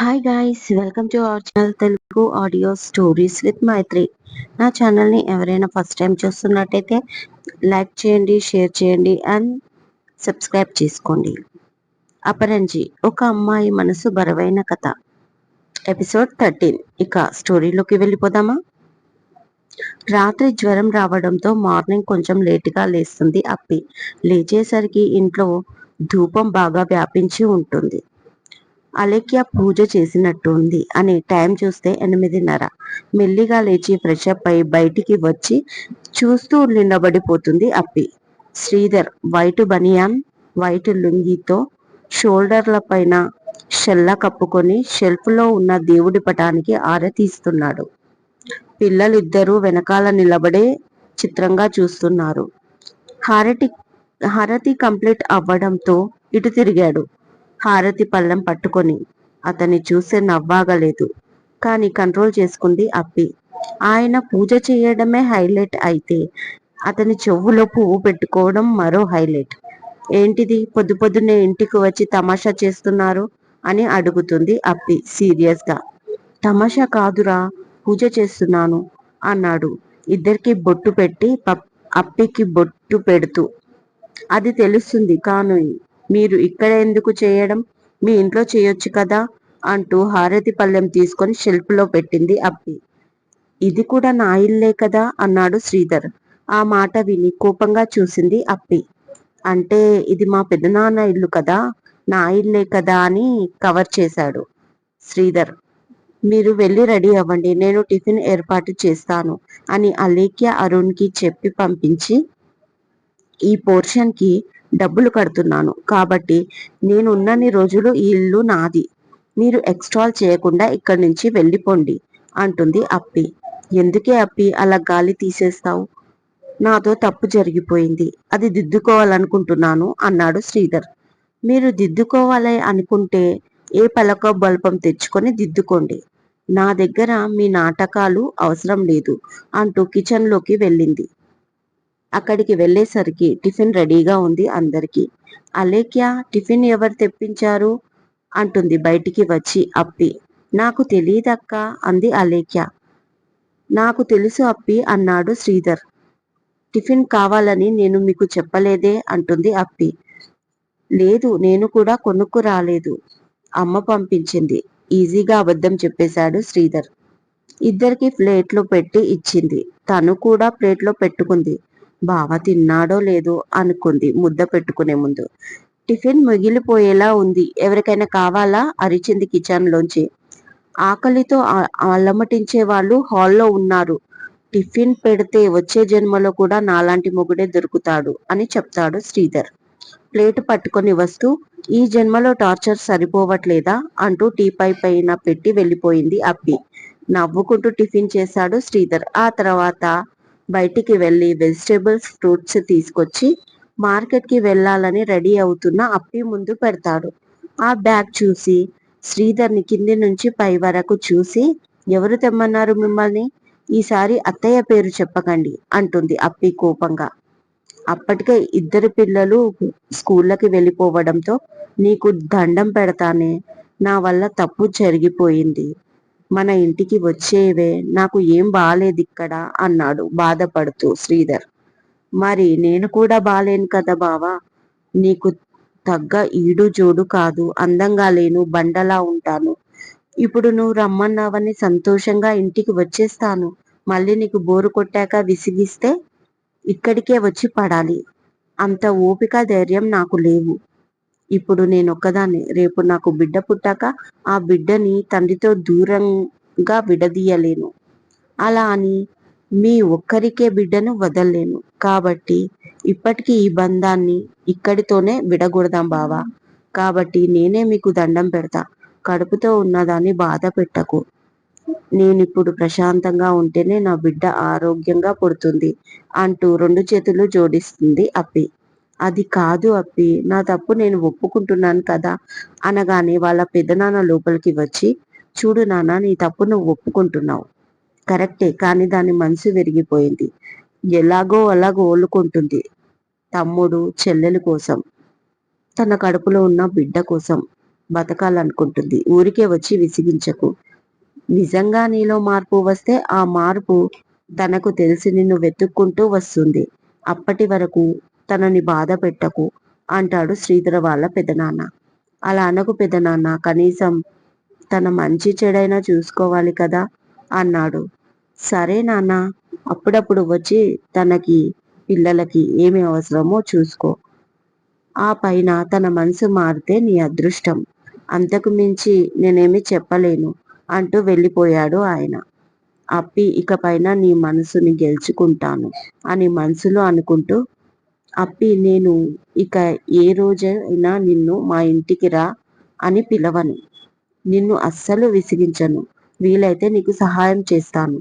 Hi guys welcome to our channel Telugu audio stories with Maitri నా ఛానల్ని ఎవరైనా first time చూస్తున్నట్టయితే like చేయండి షేర్ చేయండి అండ్ సబ్స్క్రైబ్ చేసుకోండి. అపరంజి ఒక అమ్మాయి మనసు బరువైన కథ. ఎపిసోడ్ థర్టీన్ ఇక స్టోరీలోకి వెళ్ళిపోదామా? రాత్రి జ్వరం రావడంతో మార్నింగ్ కొంచెం లేటుగా లేస్తుంది అప్పి. లేచేసరికి ఇంట్లో ధూపం బాగా వ్యాపించి ఉంటుంది. అలేఖ్య పూజ చేసినట్టు ఉంది అని టైం చూస్తే ఎనిమిదిన్నర. మెల్లిగా లేచి ఫ్రెష్ అప్ అయి బయటికి వచ్చి చూస్తూ నిండబడిపోతుంది అప్పి. శ్రీధర్ వైట్ బనియాన్ వైట్ లుంగితో షోల్డర్ల పైన షెల్ల కప్పుకొని షెల్ఫ్లో ఉన్న దేవుడి పటానికి ఆరతీస్తున్నాడు. పిల్లలిద్దరూ వెనకాల నిలబడే చిత్రంగా చూస్తున్నారు. హారతి హారతి కంప్లీట్ అవ్వడంతో ఇటు తిరిగాడు. హారతి పళ్ళెం పట్టుకొని అతన్ని చూసే నవ్వాగలేదు. కానీ కంట్రోల్ చేసుకుంది అప్పి. ఆయన పూజ చేయడమే హైలైట్ అయితే అతని చెవులో పువ్వు పెట్టుకోవడం మరో హైలైట్. ఏంటిది? పొద్దు పొద్దున్నే ఇంటికి వచ్చి తమాషా చేస్తున్నారు అని అడుగుతుంది అప్పి సీరియస్గా తమాషా కాదురా పూజ చేస్తున్నాను అన్నాడు. ఇద్దరికి బొట్టు పెట్టి అప్పికి బొట్టు పెడుతూ. అది తెలుస్తుంది కాను మీరు ఇక్కడ ఎందుకు చేయడం? మీ ఇంట్లో చేయొచ్చు కదా? అంటూ హారతి పళ్ళెం తీసుకొని షెల్ఫ్లో పెట్టింది అప్పి ఇది కూడా నా ఇల్లే కదా? అన్నాడు శ్రీధర్. ఆ మాట విని కోపంగా చూసింది అప్పి అంటే ఇది మా పెదనాన్న ఇల్లు కదా? నా ఇల్లే కదా అని కవర్ చేశాడు శ్రీధర్. మీరు వెళ్ళి రెడీ అవ్వండి. నేను టిఫిన్ ఏర్పాటు చేస్తాను అని అలేఖ్య అరుణ్కి చెప్పి పంపించి ఈ పోర్షన్కి డబ్బులు కడుతున్నాను. కాబట్టి నేను ఉన్నన్ని రోజులు ఈ ఇల్లు నాది. మీరు ఎక్స్ట్రాల్ చేయకుండా ఇక్కడి నుంచి వెళ్ళిపోండి అంటుంది అప్పి. ఎందుకే అప్పి అలా గాలి తీసేస్తావు? నాతో తప్పు జరిగిపోయింది. అది దిద్దుకోవాలనుకుంటున్నాను అన్నాడు శ్రీధర్. మీరు దిద్దుకోవాలి అనుకుంటే ఏ పలక బల్పం తెచ్చుకొని దిద్దుకోండి. నా దగ్గర మీ నాటకాలు అవసరం లేదు అంటూ కిచెన్లోకి వెళ్ళింది. అక్కడికి వెళ్ళేసరికి టిఫిన్ రెడీగా ఉంది అందరికీ. అలేఖ్య టిఫిన్ ఎవరు తెప్పించారు? అంటుంది బయటికి వచ్చి అప్పి. నాకు తెలియదక్క అంది అలేఖ్య. నాకు తెలుసు అప్పి అన్నాడు శ్రీధర్. టిఫిన్ కావాలని నేను మీకు చెప్పలేదే అంటుంది అప్పి. లేదు నేను కూడా కొనుక్కు రాలేదు అమ్మ పంపించింది. ఈజీగా అబద్ధం చెప్పేశాడు శ్రీధర్. ఇద్దరికి ప్లేట్లో పెట్టి ఇచ్చింది. తను కూడా ప్లేట్లో పెట్టుకుంది. బావ తిన్నాడో లేదో అనుకుంది ముద్ద పెట్టుకునే ముందు. టిఫిన్ మిగిలిపోయేలా ఉంది. ఎవరికైనా కావాలా? అరిచింది కిచెన్లోంచి ఆకలితో అల్లమటించే వాళ్ళు హాల్లో ఉన్నారు. టిఫిన్ పెడితే వచ్చే జన్మలో కూడా నాలాంటి మొగుడే దొరుకుతాడు అని చెప్తాడు శ్రీధర్. ప్లేట్ పట్టుకొని వస్తూ ఈ జన్మలో టార్చర్ సరిపోవట్లేదా? అంటూ టీపై పైన పెట్టి వెళ్ళిపోయింది అబ్బి. నవ్వుకుంటూ టిఫిన్ చేశాడు శ్రీధర్. ఆ తర్వాత బయటికి వెళ్ళి వెజిటేబుల్స్ ఫ్రూట్స్ తీసుకొచ్చి మార్కెట్కి వెళ్ళాలని రెడీ అవుతున్న అప్పి ముందు పెడతాడు. ఆ బ్యాగ్ చూసి శ్రీధర్ని కింది నుంచి పై వరకు చూసి ఎవరు తెమ్మన్నారు మిమ్మల్ని? ఈసారి అత్తయ్య పేరు చెప్పకండి అంటుంది అప్పి కోపంగా. అప్పటికే ఇద్దరు పిల్లలు స్కూళ్ళకి వెళ్ళిపోవడంతో నీకు దండం పెడతానే నా వల్ల తప్పు జరిగిపోయింది. మన ఇంటికి వచ్చేవే నాకు ఏం బాలేదు ఇక్కడ అన్నాడు బాధపడుతూ శ్రీధర్. మరి నేను కూడా బాలేను కదా బావా? నీకు తగ్గ ఈడు జోడు కాదు అందంగా లేను బండలా ఉంటాను. ఇప్పుడు నువ్వు రమ్మన్నావని సంతోషంగా ఇంటికి వచ్చేస్తాను. మళ్ళీ నీకు బోరు కొట్టాక విసిగిస్తే ఇక్కడికే వచ్చి పడాలి. అంత ఓపిక ధైర్యం నాకు లేవు. ఇప్పుడు నేను ఒక్కదాన్ని రేపు నాకు బిడ్డ పుట్టాక ఆ బిడ్డని తండ్రితో దూరంగా విడదీయలేను. అలా అని మీ ఒక్కరికే బిడ్డను వదలలేను. కాబట్టి ఇప్పటికీ ఈ బంధాన్ని ఇక్కడితోనే విడగొడదాం బావా. కాబట్టి నేనే మీకు దండం పెడతా. కడుపుతో ఉన్నదాన్ని బాధ పెట్టకు. నేను ఇప్పుడు ప్రశాంతంగా ఉంటేనే నా బిడ్డ ఆరోగ్యంగా పుడుతుంది అంటూ రెండు చేతులు జోడిస్తుంది అప్పి. అది కాదు అప్పి నా తప్పు నేను ఒప్పుకుంటున్నాను కదా అనగానే వాళ్ళ పెద్దనాన్న లోపలికి వచ్చి చూడు నాన్న నీ తప్పు నువ్వు ఒప్పుకుంటున్నావు. కరెక్టే కానీ దాని మనసు విరిగిపోయింది. ఎలాగో అలాగో తమ్ముడు చెల్లెల కోసం తన కడుపులో ఉన్న బిడ్డ కోసం బతకాలనుకుంటుంది. ఊరికే వచ్చి విసిగించకు. నిజంగా నీలో మార్పు వస్తే ఆ మార్పు తనకు తెలిసి నిన్ను వెతుక్కుంటూ వస్తుంది. అప్పటి వరకు తనని బాధ పెట్టకు అంటాడు శ్రీధర వాళ్ళ పెదనాన్న. అలా అనకు పెదనాన్న కనీసం తన మంచి చెడైనా చూసుకోవాలి కదా అన్నాడు. సరే నాన్న అప్పుడప్పుడు వచ్చి తనకి పిల్లలకి ఏమి అవసరమో చూసుకో. ఆ పైన తన మనసు మారితే నీ అదృష్టం. అంతకు మించి నేనేమి చెప్పలేను అంటూ వెళ్ళిపోయాడు ఆయన. అప్పి ఇకపైన నీ మనసుని గెలుచుకుంటాను అని మనసులో అనుకుంటూ అప్పి నేను ఇక ఏ రోజైనా నిన్ను మా ఇంటికి రా అని పిలవను. నిన్ను అస్సలు విసిగించను. వీలైతే నీకు సహాయం చేస్తాను.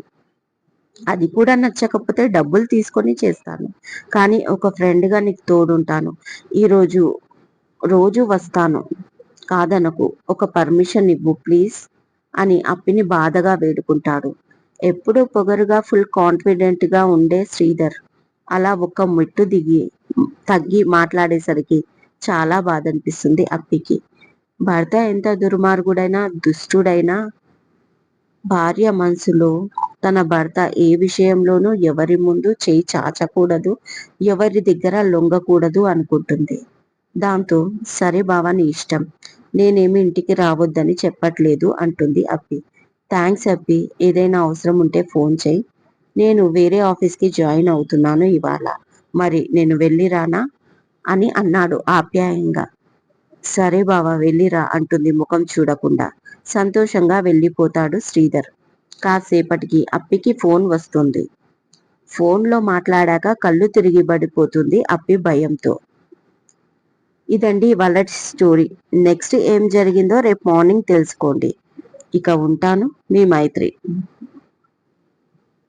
అది కూడా నచ్చకపోతే డబ్బులు తీసుకొని చేస్తాను. కానీ ఒక ఫ్రెండ్గా నీకు తోడుంటాను. ఈరోజు రోజు వస్తాను. కాదనకు ఒక పర్మిషన్ ఇవ్వు ప్లీజ్ అని అప్పిని బాధగా వేడుకుంటాడు. ఎప్పుడూ పొగరుగా ఫుల్ కాన్ఫిడెంట్గా ఉండే శ్రీధర్. అలా ఒక మెట్టు దిగి తగ్గి మాట్లాడేసరికి చాలా బాధ అనిపిస్తుంది అప్పికి. భర్త ఎంత దుర్మార్గుడైనా దుష్టుడైనా భార్య మనసులో తన భర్త ఏ విషయంలోనూ ఎవరి ముందు చేయి చాచకూడదు ఎవరి దగ్గర లొంగకూడదు అనుకుంటుంది. దాంతో సరే బావా నీ ఇష్టం నేనేమి ఇంటికి రావద్దని చెప్పట్లేదు అంటుంది అప్పి. థ్యాంక్స్ అప్పి ఏదైనా అవసరం ఉంటే ఫోన్ చేయి. నేను వేరే ఆఫీస్కి జాయిన్ అవుతున్నాను ఇవాళ. మరి నేను వెళ్ళిరానా అని అన్నాడు ఆప్యాయంగా. సరే బావా వెళ్ళిరా అంటుంది ముఖం చూడకుండా. సంతోషంగా వెళ్ళిపోతాడు శ్రీధర్. కాసేపటికి అప్పికి ఫోన్ వస్తుంది. ఫోన్లో మాట్లాడాక కళ్ళు తిరిగి పడిపోతుంది అప్పి భయంతో. ఇదండి వాళ్ళ స్టోరీ. నెక్స్ట్ ఏం జరిగిందో రేపు మార్నింగ్ తెలుసుకోండి. ఇక ఉంటాను మీ మైత్రి.